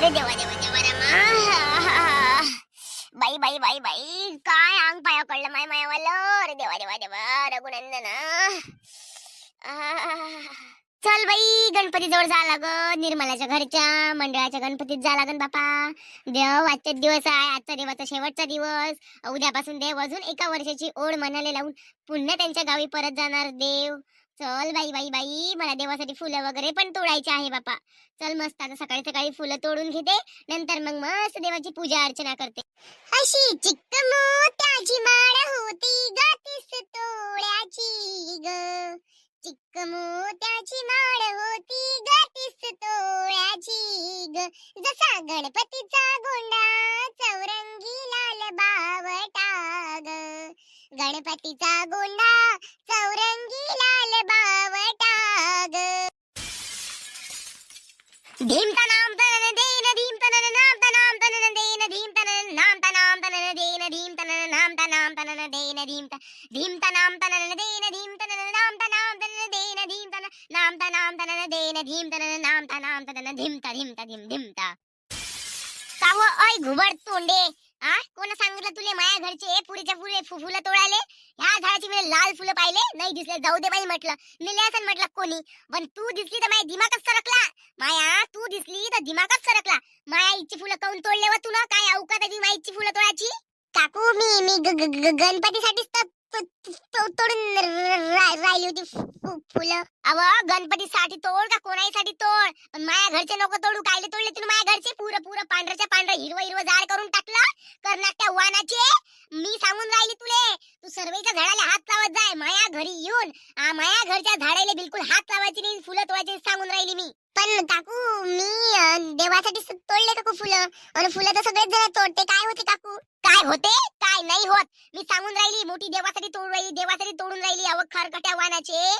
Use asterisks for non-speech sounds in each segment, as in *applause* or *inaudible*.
अरे देवा देवा देवा रमा बाई बाई बाई बाई काय अंग पाया कळलं माय मायावालं? अरे देवा देवा देवा रघुनंदन. चल बाई गणपती जवळ जा लाग निर्मलाच्या घरच्या मंडळाच्या गणपतीत जा लागन बापा. देव आजचा दिवस आहे आजचा देवाचा शेवटचा दिवस. उद्यापासून देव अजून एका वर्षाची ओढ मनाले लावून पुन्हा त्यांच्या गावी परत जाणार देव. चल बाई बाई बाई मला देवासाठी फुलं वगैरे पण तोडायची आहे बापा. चल मस्त आता सकाळी सकाळी फुलं तोडून घेते नंतर मग मस्त देवाची पूजा अर्चना करते. अशी चिक्क मोत्याची माळ होती ग तीस तोळ्याची ग. चिक्क मोत्याची माळ होती ग तीस तोळ्याची ग. जसा गणपतीचा गोंडा चौरंगी लाल बावटा ग. गणपतीचा गोंडा चौरंगी लाल बावटा ग. धीम तनाम तनन देन धीम तनन नाम तनाम तनन देन धीम तनन नाम तनाम तनन देन धीम तनन नाम तनाम तनन देन धीम त धीम तनाम तनन देन धीम तनन नाम तनाम तनन देन धीम तन नाम तनाम तनन देन धीम तनन नाम तनाम तनन धीम त धीम त धीम धीम त. काव हो ऐ घुबड तोंडे. आ? कोण सांगितलं तुले माया घरचे? पुरीच्या पुरे फु- फुलं तोडाले ह्या झाडाची मी लाल फुलं पाहिले. नाही दिसले जाऊ दे बाई म्हटलं. मिले असं म्हटलं कोणी. पण तू दिसली तर माझ्या दिमागच सरकला. माया तू दिसली तर दिमागच सरकला. माया इच्छी फुलं काऊन तोडले व तुला काय अवकात आहे माया इच्छी फुलं तोडायची? काकू मी मी ग- ग- गणपतीसाठीच तर तोडून राहिली होती फुलं. अव गणपतीसाठी तोड का कोणासाठी तोड? पण माया घरचे नको तोडू. कायले तोडले? तुम्ही माझ्या घरचे पुरं पुरं पांढऱ्याच्या पांढरं हिरवं हिरवं जाड करून टाकलं. करणार त्या वानाचे. मी सांगून राहिली तुले. तू सर्वेच्या झाडाला हात लावत जाय. माया घरी येऊन माया घरच्या झाडाला बिलकुल हात लावायची नाही फुलं तोडायची सांगून राहिली मी. पण काकू मी देवासाठी तोडले काकू फुलं? आणि फुलं तर सगळेच जण तोडते काय होते काकू? काय होते? काय नाही होत. मी सांगून राहिली मोठी देवासाठी तोडून राहिली देवासाठी तोडून राहिली अव खरकट्या वानाचे.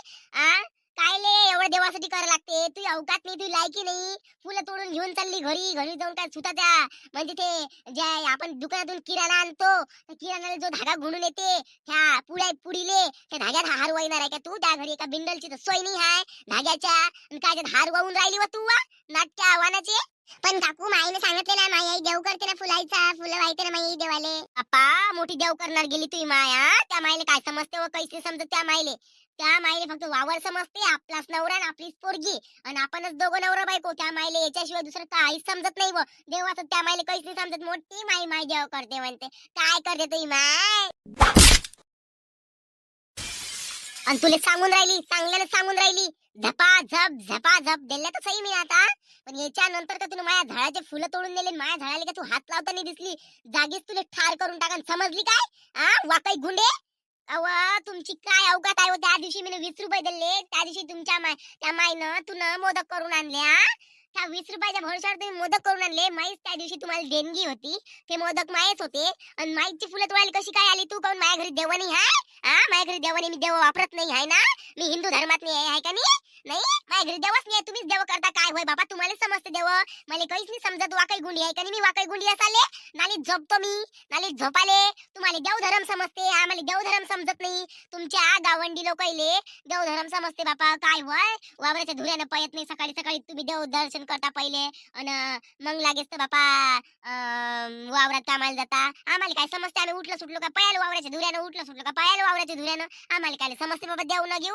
काय ले एवढं देवासाठी करावं लागते? तू अवकात नाही तू लायकी नाही. फुलं तोडून घेऊन चालली घरी. घरी जाऊन काय सुता त्या म्हणजे ते जे आपण दुकानातून किराणा आणतो. किराणाला जो धागा गुणून येते त्या पुढ्या पुढीले त्या धाग्यात हार वाहिणार आहे का तू? त्या घरी एका बिंडलची तर सोय नाही आहे धाग्याच्या काय त्यात हार वाहून राहिली व तू वा? नाटक्या आव्हानाचे. पण काकू माईने सांगितले ना माई आई देव करते ना फुलायचा फुलं वाहते ना माई देवाले. अप्पा मोठी देव करणार गेली तुझी माया. त्या माईले काय समजते व कैसे समजत त्या माईले? त्या माईले फक्त वावर समजते आपलाच नवरा आणि आपलीच पोरगी. आणि आपणच दोघं नवरा बायको त्या माईले याच्याशिवाय दुसरं काहीच समजत नाही व. देवाचं त्या माईले काहीच नाही समजत? मोठी माई माई देव करते म्हणते. काय करते तुझी माय? आणि तुला सांगून राहिली चांगल्याला सांगून राहिली. झपा झप झपा झप. दिल्या तर सही मी आता. पण याच्या नंतर का तुला माझ्या झाडाचे फुलं तोडून दिले माझ्या झाडाला का तू हात लावताना दिसली. जागीच तुला ठार करून टाकन. समजली काय? आ? वाकाई गुंडे? अव तुमची काय अवघात आहे हो? त्या दिवशी मी वीस रुपये दिले. त्या दिवशी तुमच्या माय त्या मायनं तुला मोदक करून आणल्या त्या वीस रुपयाच्या भरोशावर तुम्ही मोदक करून आणले. माहीत त्या दिवशी तुम्हाला देणगी होती. ते मोदक मायच होते. आणि माईची फुलं तुम्हाला कशी काय आली तू काऊन माझ्या घरी देवानी हाय? हा माझ्या घरी देवानी मी देव वापरत नाही आहे ना? मी हिंदू धर्मात नाही आहे का नाही? नाही माझ्या घरी देवच नाही तुम्हीच देव करता. काय होय बाबा? तुम्हाला समजते देव. मला काहीच नाही समजत वाकई गुंडी आहे कधी मी वाकई गुंडी असाले नाली झोपतो मी नाली झोपाले. तुम्हाला देव धर्म समजते. आम्हाला देव धर्म समजत नाही. तुमच्या गावंडी लोकाईले देव धर्म समजते बापा. काय होय? वावराच्या धुऱ्यानं पयत नाही. सकाळी सकाळी तुम्ही देव दर्शन करता पहिले. अन मग लागेच तर बापा अं, वावरात कामाला जाता. आम्हाला काय समजते? आम्ही उठलं सुटलो का? पयाला वावराच्या धुऱ्यानं. उठलं सुटलो का? पयाला वावराच्या धुऱ्यानं. आम्हाला काय समजते बाबा? देव न घेऊ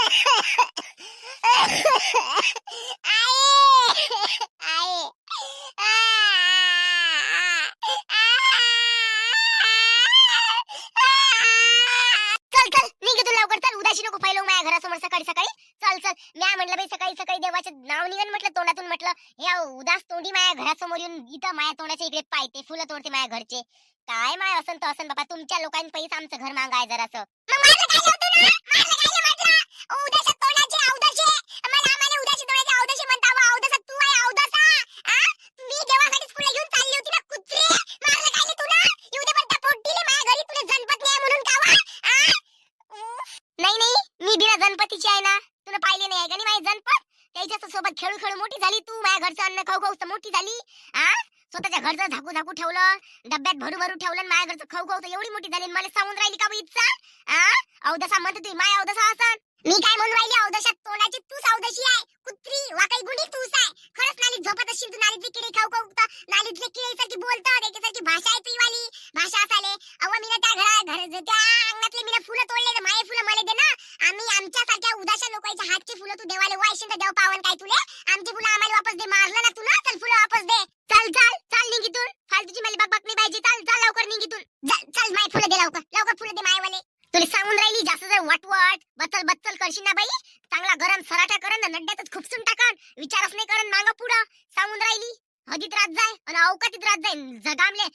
स्वतःच्या धाकू झाकू झाकू ठेवलं डब्यात भरू भरू ठेवलं आणि माझ्या घरचं खाऊ खाऊ तर एवढी मोठी झाली आणि मला सांगून राहिली का इच्छा? आ? अवदसा म्हणते तुम्ही माय अवदसा असन मी काय म्हणून राहिली अवदशात तोंडाची तूच अवदशी आहे कुत्री वाकाई गुंडी तूच आहे खरंच नालीत झोपत असशील तू नालीतले किडे खाऊ खाऊ तर नालीतले किडेसारखी बोलतं त्याच्यासारखी भाषा आहे तुझीवाली भाषा असाले अव मी त्या घरा घर त्या अंगणातले मी फुलं तोडले तर माये फुलं मला दे ना आम्ही आमच्यासारख्या उदाशा लोकांच्या हातची फुलं तू देवाला वायशील तर देव पावन काय तुले आमची फुलं आम्हाला वापस दे मारलं ना तू ना चल फुलं वापस दे चल चल चल निघितून फालतूची मला बक बक नाही पाहिजे चल चल लवकर निघितून चल चल माय फुलं दे लवकर लवकर फुलं दे मायवाले तुला सांगून राहिली जास्त जर वटवट बचल बच्चल करशील ना बाई चांगला गरम सराठा करन नड्ड्यातच खुपसून टाकन विचारच नाही करन मांग पुढं. सांगून राहिली हदीत रात जाय आणि अवकातीत रात जाय. जगामले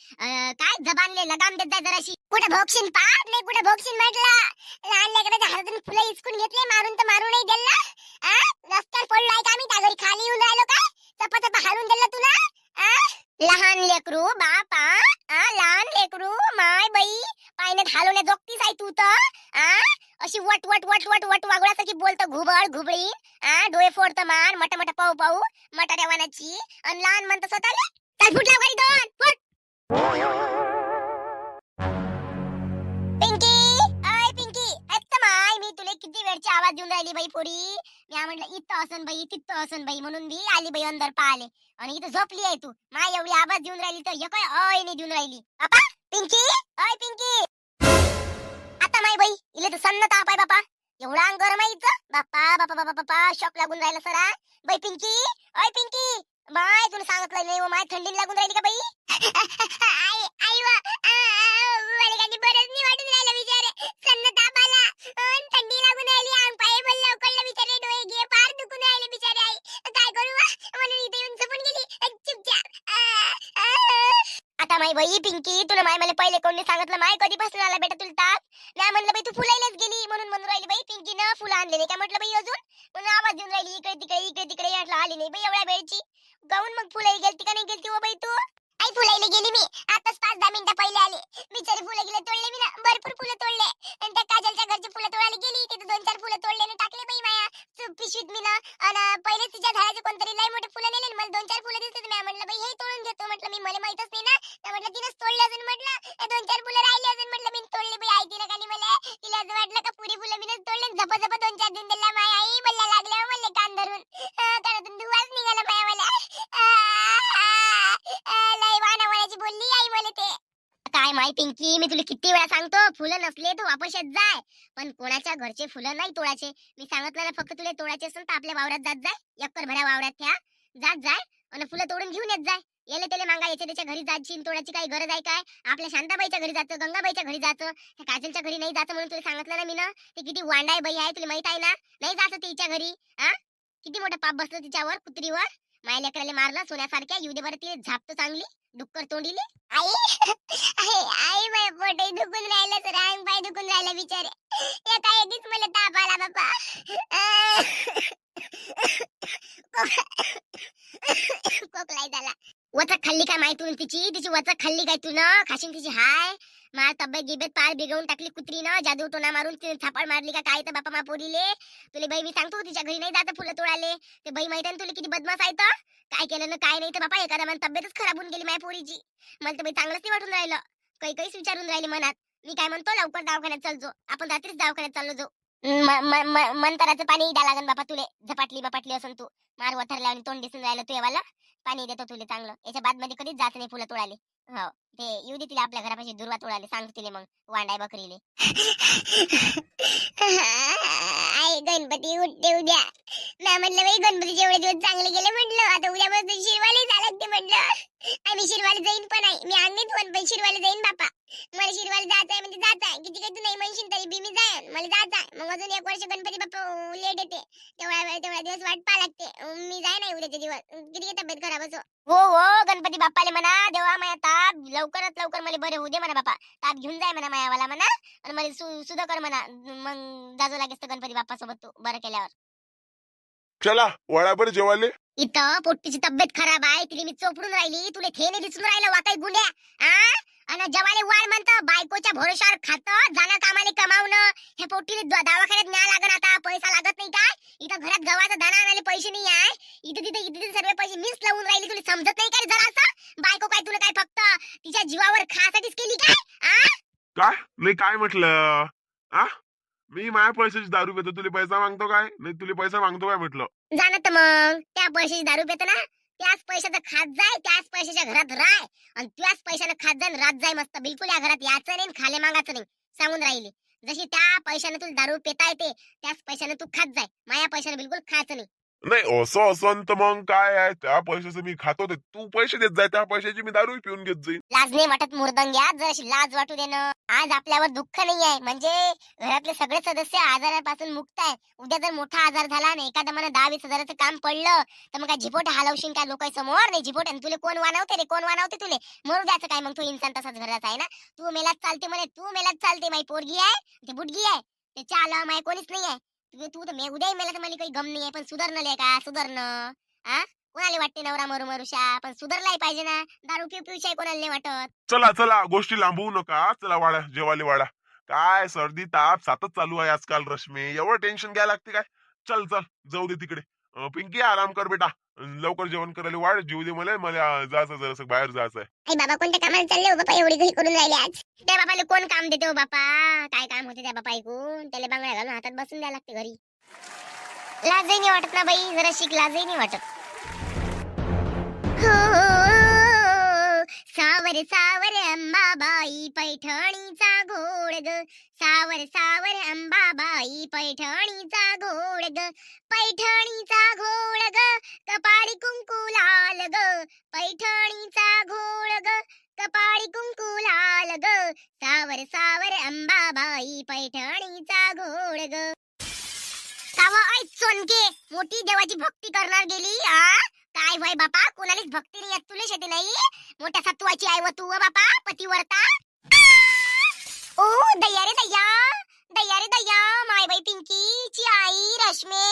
काय जबानले लगाम देत जाय जराशी. कुठे भोक्षीन पाप नाही कुठे भोक्षीन म्हटलं. लहान लेकराच्या हातातून फुलं हिसकून घेतले मारून तर मारू नाही दिलं. ना आ? रस्त्यावर पडलो का मी त्या घरी खाली येऊन राहिलो काय? चपा चपा हारून दिलं तुला? आ? लहान लेकरू बापा आ लहान लेकरू माय बाई पायण्यात हालवण्या जोगतीच आहे तू तर आ? अशी वट वट वट वट वट वागुळासारखी बोलतो घुबड घुबडी आ? डोळे फोडत मान मट मट पाऊ पाऊ मटाऱ्या वानाची आणि लहान म्हणत स्वतःला चल फुटला गाडी दोन फुट! बाहेरचे आवाज देऊन राहिली बाई पोरी. मी म्हटलं इथं असन बाई तिथं असन बाई म्हणून मी आली बाई अंदर पाहिले आणि इथं झोपली आहे तू. माय एवढी आवाज देऊन राहिली तर एक अय नाही देऊन राहिली. बापा पिंकी अय पिंकी. आता माय बाई इले तर सन्न ताप आहे बापा. एवढा अंग गरम आहे इथं बापा बापा बापा बापा शॉक लागून राहिला सरा. बाई पिंकी अय पिंकी. माय तुला सांगितलं नाही माय थंडी लागून राहिली का बाई? आई आई वा बरंच नाही वाटून राहिलं बिचारे. सन्न ताप आला अन थंडी लागून राहिली अंग पाय बिचारे डोळे घे पार दुखून राहिले बिचारे आई. काय करू वा? म्हणून इथे येऊन झोपून गेली. चुपचाप. आता माई बाई पिंकी तुला माय मला पहिले कोणी सांगितलं? माय कधीपासून आला बेटा तुला ताप? नाही म्हणलं बाई तू फुलायलाच गेली. म्हणून म्हणून राहिली बाई पिंकी न फुलं आणले नाही काय म्हटलं बाई अजून? म्हणून आवाज देऊन राहिली इकडे तिकडे इकडे तिकडे. म्हटलं आली नाही बाई एवढ्या वेळची. गाऊन मग फुलाही गेलती का नाही गेलती हो बाई तू? आई फुलायला गेली मी. आताच पाच दहा मिनिटं पहिले आले. बिचारी फुलं गेले तोडले मी ना. भरपूर फुलं तोडले. आणि त्या काजलच्या घरची फुलं तोडायला गेली. तिथे दोन चार फुलं तोडले आणि टाकले बाई माया. पिशवीत मी ना. आणि पहिले तिच्या झाडाचे कोणतरी लय मोठे फुलं नेले मला दोन चार फुलं दिसते मी म्हटलं बाई हे तोडून घेतो म्हटलं मी मला माहितच नाही ना. तर म्हटलं तिनंच तोडले अजून म्हटलं दोन चार फुलं राहिले अजून म्हटलं मी तोडले बाई. आई तिला खाली मला? तिला असं वाटलं का पुरी फुलं मी तोडले झपझप दोन चार दिन दिला माया आई. माय पिंकी मी तुला किती वेळा सांगतो फुलं नसले तर वापस येत जाय. पण कोणाच्या घरचे फुलं नाही तोडायचे. मी सांगितलं फक्त तुला तोडायचे असेल तर आपल्या वावरात जात जाय. एकर भऱ्या वावरात त्या जात जाय आणि फुलं तोडून घेऊन येत जाय. येले त्याला मागा याच्या त्याच्या घरी जायची तोडायची काही गरज आहे काय? आपल्या शांताबाईच्या घरी जायचं गंगाबाईच्या घरी जायचं काजलच्या घरी नाही जायचं म्हणून तुला सांगितलं ना मी ना? ते किती वांडाय बाई आहे तुला माहीत आहे ना? नाही जायचं तिच्या घरी हा किती मोठं पाप बसलं तिच्यावर कुत्रीवर. माया लेकराला मारलं सोन्यासारख्या. येऊ दे बरं ती झापतो चांगली. डुक्कर तोंडीली? आई! आई आई माझ्या पोटही दुखून राहिलं तर अंग पाय दुखून राहिलं बिचारे. एका एकीच मला ताप आला बाबा *laughs* *laughs* खोकलाय झाला. वचक खाल्ली काय माहिती तिची? तिची वचक खाल्ली काय तू ना? खाशीन तिची हाय. मला तब्येत गिबेत पार बिघडून टाकली कुत्री ना. जादू टोना मारून तिने थापाड मारली का काय? तर बापा मा पोरीले. तुला बाई मी सांगतो तिच्या घरी नाही जात फुलं तोडाले ते बाई माहिती ना तुला किती बदमाश आहे तर? काय केलं ना काय नाही तर बापा एखादा मला तब्येतच खराब होऊन गेली माझ्या पोरीची. मला तर बाई चांगलंच नाही वाटून राहिलं. काही काहीच विचारून राहिले मनात. मी काय म्हणतो? लवकर दवाखान्यात चालतो आपण रात्रीच दवाखान्यात चाललो जो मंतराचं पाणी द्या लागन बापा तुले. झपाटली बपाटली असून तू. मार वथरल्या आणि तोंड दिसून राहिलं तुझ्यावाला पाणी देतो तुले चांगलं. याच्या बादमध्ये कधीच जात नाही फुलं तोडाले हो ते येऊ दे तिला आपल्या घरापाशी दुर्वा तोडाले सांग तिले मग वांडाय बकरीले. आई गणपती उठते उद्या. मी म्हटलं बाई गणपतीचे एवढे दिवस चांगले गेले म्हटलं आता उद्यापासून शिरवाले झालं ते म्हटलं. आम्ही शिरवाले जाईन पण आहे मी आणलीच पण पण शिरवाले जाईन बापा. मला शिरवाले जायचं आहे म्हणजे जायचं आहे. किती काही तू नाही म्हणशील तरी बी मी जाय मला जायचं आहे. मग अजून एक वर्ष गणपती बाप्पा लेट येते. तेवढा वेळ तेवढा दिवस वाट पाहा लागते. मी जाय नाही उद्याचे दिवस. किती तब्येत खराब असो हो हो गणपती बाप्पाले म्हणा देवा माया ताप लवकरात लवकर मला बरे होऊ दे म्हणा बापा ताप घेऊन जाय म्हणा मायावाला म्हणा आणि मला सु सुद्धा कर म्हणा. मग जाजो लागेस तर गणपती बाप्पा सोबत तू बरं केल्यावर. चला वळाभर जेवाले इथं पोट्टीची तब्येत खराब आहे तिला मी चोपडून राहिली तुला थेने दिसून राहिलं वा काही गुन्ह्या आ? आणि जवाले वाळ म्हणतं बायकोच्या भरोशावर खात जाणं कामाले कमावणं. हे पोट्टीने द- दवाखान्यात न्या लागन आता पैसा लागत नाही काय? इथं घरात गव्हाचा दाना आणायला पैसे नाही आहे. इथं तिथे इथे तिथे सर्व पैसे मीच लावून राहिली तुला समजत नाही का रे जरा असं बायको काय तुला काय फक्त तिच्या जीवावर खासाठीच केली काय? आ? काय? नाही काय म्हटलं? आ? मी माझ्या पैशाची दारू पितो तुला पैसा मागतो काय? नाही तुला पैसा मागतो काय म्हटलं? जाणं तर मग. त्या पैशाची दारू पितो ना. त्याच पैशाचं खात जाय त्याच पैशाच्या घरात राय. आणि त्याच पैशानं खात जाय आणि रात जाय मस्त. बिलकुल या घरात याचं नाही खाले मागायचं नाही. सांगून राहिली. जशी त्या पैशाने तुला दारू पेता येते त्याच पैशाने तू खात जाय. माया पैशाने बिलकुल खायचं नाही. नाही असं असं तर मग काय आहे? त्या पैशाचं मी खातो ते. तू पैसे देत जाय त्या पैशाची मी दारू पिऊन घेत जाईन. लाज नाही वाटत मुर्दंग्या जर लाज वाटू देणं आज आपल्यावर दुःख नाही आहे. म्हणजे घरातले सगळे सदस्य आजारापासून मुक्त आहे उद्या जर मोठा आजार झाला आणि एखादा मला दहा वीस हजाराचं काम पडलं तर मग काय झिपोट हलवशील काय लोकांसमोर नाही झिपोट. आणि तुले कोण वानवते रे? कोण वानवते तुले? मरू द्यायचं काय? मग तू इन्सान तसाच घराचा आहे ना? तू मेलाच चालते म्हणे. तू मेलाच चालते माई पोरगी आहे. ते बुडगी आहे. ते चाल माय कोणीच नाही आहे. तू तू तर मे उद्याही मेला तर मला काही गम नाही आहे पण सुधारणं का? सुधारणं. आ? कोणाला वाटते नवरा मरू मरुषा पण सुधारलाही पाहिजे ना. दारू पिऊ पिऊशाही कोणाला नाही वाटत. चला चला गोष्टी लांबवू नका. चला वाडा जेवाले वाडा. काय सर्दी ताप सातच चालू आहे आजकाल रश्मी. एवढं टेन्शन घ्यायला लागते काय? चल चल जाऊ दे तिकडे. अं, पिंकी आराम कर बेटा. लवकर जेवण करायला वाढ जीव दे मला मला जायचं जरासं बाहेर जायचं आहे. आई बाबा कोणत्या कामाला चालले हो बापा? एवढी घरी करून राहिले आज? त्या बाबाला कोण काम देते हो बापा? काय काम होते त्या बापा ऐकून? त्याला बांगड्या घालून हातात बसून द्यायला लागते घरी. लाजही नाही वाटत ना बाई जरा शिक लाजही नाही वाटत. हो सावर सावर अंबाबाई पैठणीचा घोड ग सावर सावर अंबाबाई पैठणीचा घोड ग पैठणीचा घोड देवाची भक्ती करणार गेली काय वय बापा? कोणालीच भक्ती नाही तुला शेती नाही? मोठ्या सत्वाची आहे व तू बापा बापा वरता ओ दया रे दया दया रे दया माय बाई पिंकीची आई रश्मे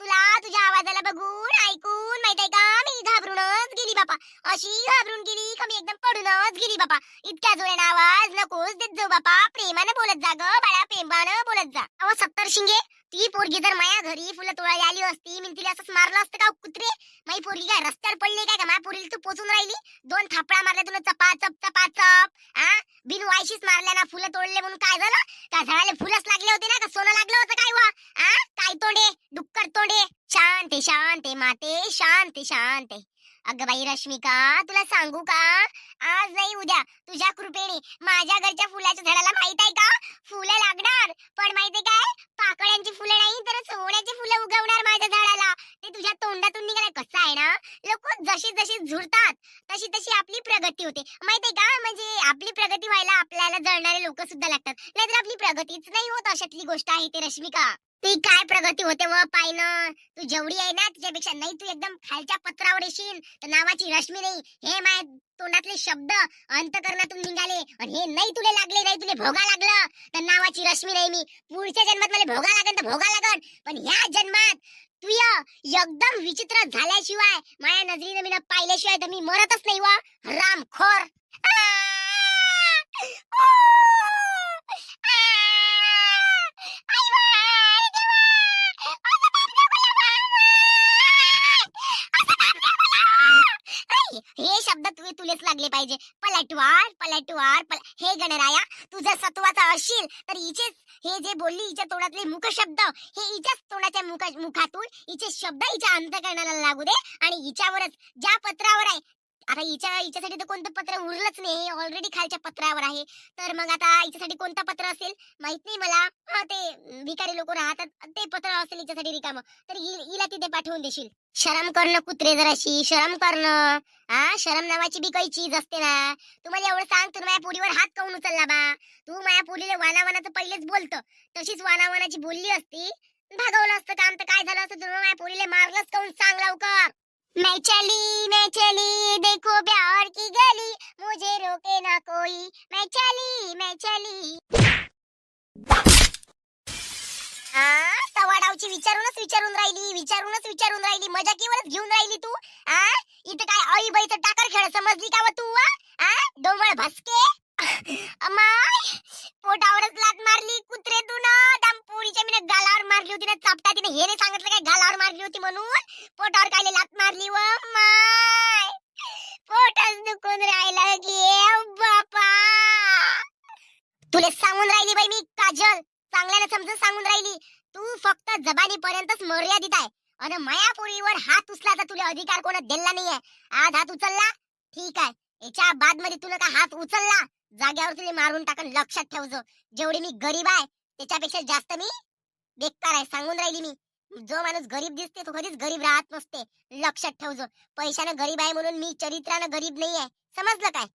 तुला तुझ्या आवाजाला बघून ऐकून माहीत आहे का? मी घाबरूनच गेली बापा. अशी घाबरून गेली का मी एकदम पडूनच गेली बापा. इतक्या जोराने आवाज नकोच देत जाऊ बापा. प्रेमानं बोलत जा ग बाळा प्रेमानं बोलत जा. अहो सत्तर शिंगे ती पोरगी जर माया घरी फुलं तोडायला आली असती मी तिला असंच मारलं असतं का कुत्रे? माई पोरगी काय रस्त्यावर पडली काय का? माया पोरीला तू पोचून राहिली? दोन थापडा मारल्या तुला चपा चप चपा चप आ? बिन वायशीच मारल्या ना फुलं तोडले म्हणून काय झालं? का झाडाला फुलंच लागले होते ना का? सोनं लागलं होतं काय वा? आ? काय तोडे डुक्कर तोडे. शांती शांती माते शांती शांती. अगं बाई रश्मिका तुला सांगू का? आज नाही उद्या. तुझ्या कृपेने माझ्या घरच्या फुलाच्या झाडाला माहीत आहे का? फुलं लागणार. पण माहितीये काय? पाकळ्यांची फुलं नाही तर सोन्याची फुलं उगवणार माझ्या झाडाला. ते तुझ्या तोंडातून निघालं कसं आहे ना? लोक जशी जशी झुरतात तशी तशी आपली प्रगती होते. माहितीये का? म्हणजे आपली प्रगती व्हायला आपल्याला जळणारे लोक सुद्धा लागतात. नाहीतर आपली प्रगतीच नाही होत अशातली गोष्ट आहे ते रश्मिका. ती काय प्रगती होते व पाहिलं तू जेवढी आहे ना तिच्यापेक्षा नाही तू एकदम खालच्या पत्रावर येशील. तर नावाची रश्मी नाही. हे माय तोंडातले शब्द अंतकरणातून निघाले. आणि हे नाही तुले लागले नाही तुले भोगा लागलं. तर नावाची रश्मी नाही मी. पुढच्या जन्मात मला भोगा लागन तर भोगा लागन. पण ह्या जन्मात तू य एकदम विचित्र झाल्याशिवाय माया नजरीनं मी पाहिल्याशिवाय तर मी मरतच नाही वा. रामखोर. खोर तुलेच लागले पाहिजे. पलटवार पलटवार पल हे गणराया तू जर सत्वाचा असशील तर हिचेच हे जे बोलली हिच्या तोंडातले मुख शब्द हे हिच्याच तोंडाच्या मुखा मुखातून हिचे शब्द हिच्या अंतकरणाला लागू दे. आणि हिच्यावरच ज्या पत्रावर आहे आता हिच्या हिच्यासाठी तर कोणतं पत्र उरलंच नाही. ऑलरेडी खालच्या पत्रावर आहे. तर मग आता हिच्यासाठी कोणतं पत्र असेल? माहीत नाही मला. हा ते भिकारी लोक राहतात. ते पत्र असेल हिच्यासाठी रिकाम. तर हिला तिथे पाठवून देशील. शरम करणं कुत्रे जराशी. शरम करणं हा शरम नावाची बी काही चीज असते ना. तुम्हाला एवढं सांग तू माझ्या पोरीवर हात काऊन उचलला बा? तू माझ्या पोरीला वानावानाचं पहिलेच बोलतं. तशीच वानावानाची बोलली असती. भागवलं असतं काम. तर काय झालं असतं? तुम्ही माझ्या पोरीला मारलंच काऊन सांग लवकर? मैं चली मैं चली देखो प्यार की गली। मुझे रोके ना कोई। मैं चली मैं चली। आ तवाडावची विचारूनच विचारून राहिली विचारूनच विचारून राहिली मजा केवळच घेऊन राहिली तू आ? इथं काय आई बाईचं टाकर खेळ समजली का व तू आ? आ? डोंबळ भसके? अमाय! पोटावरच लात मारली कुत्रे तू ना पोरीच्या मी गालावर मारली होती ना चापटा तिने. हे नाही सांगितलं काय? गालावर मारली होती म्हणून. पोटावर काय लात मारली व माय. पोटच दुखून राहिलं की बापा. तुला सांगून राहिली बाई मी काजल. चांगल्यानं समजून सांगून राहिली. तू फक्त जबानीपर्यंतच मर्यादित आहे. आणि माया पोरीवर हात उचलाचा तुला अधिकार कोण दिला नाहीये. आज हात उचलला? ठीक आहे. याच्या बादमध्ये तुला का हात उचलला? जाग्यावर तुला मारून टाकन लक्षात ठेवजो जेवढी मी गरीब आहे त्याच्यापेक्षा जास्त मी बेकार आहे सांगून राहिली मी. जो माणूस गरीब दिसते तो कधीच गरीब राहत नसते. लक्षात ठेवजो पैशानं गरीब आहे म्हणून मी चरित्रानं गरीब नाही आहे. समजलं काय?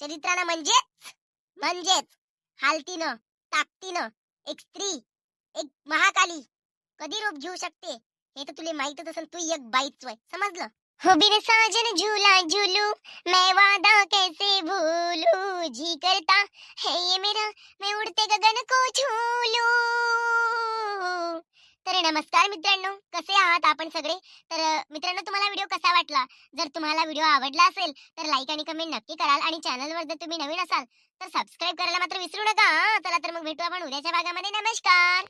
चरित्रानं म्हणजेच म्हणजेच हालतीनं ताकतीनं एक स्त्री एक महाकाली कधी रूप घेऊ शकते? हे तर तुला माहितच असेल तू एक बाईच वय समजलं? हो बिन साजन झूला झूलू मैं वादा कैसे भूलू? जी करता है ये मेरा मैं उड़ते गगन को झूलू तर नमस्कार मित्रांनो कसे आहात आपण सगळे? तर मित्रांनो तुम्हाला व्हिडिओ कसा वाटला? जर तुम्हाला व्हिडिओ आवडला असेल तर लाईक आणि कमेंट नक्की कराल आणि चॅनलवर जर तुम्ही नवीन असाल तर सबस्क्राईब करायला मात्र विसरू नका. चला तर मग भेटू आपण उद्याच्या भागामध्ये. नमस्कार!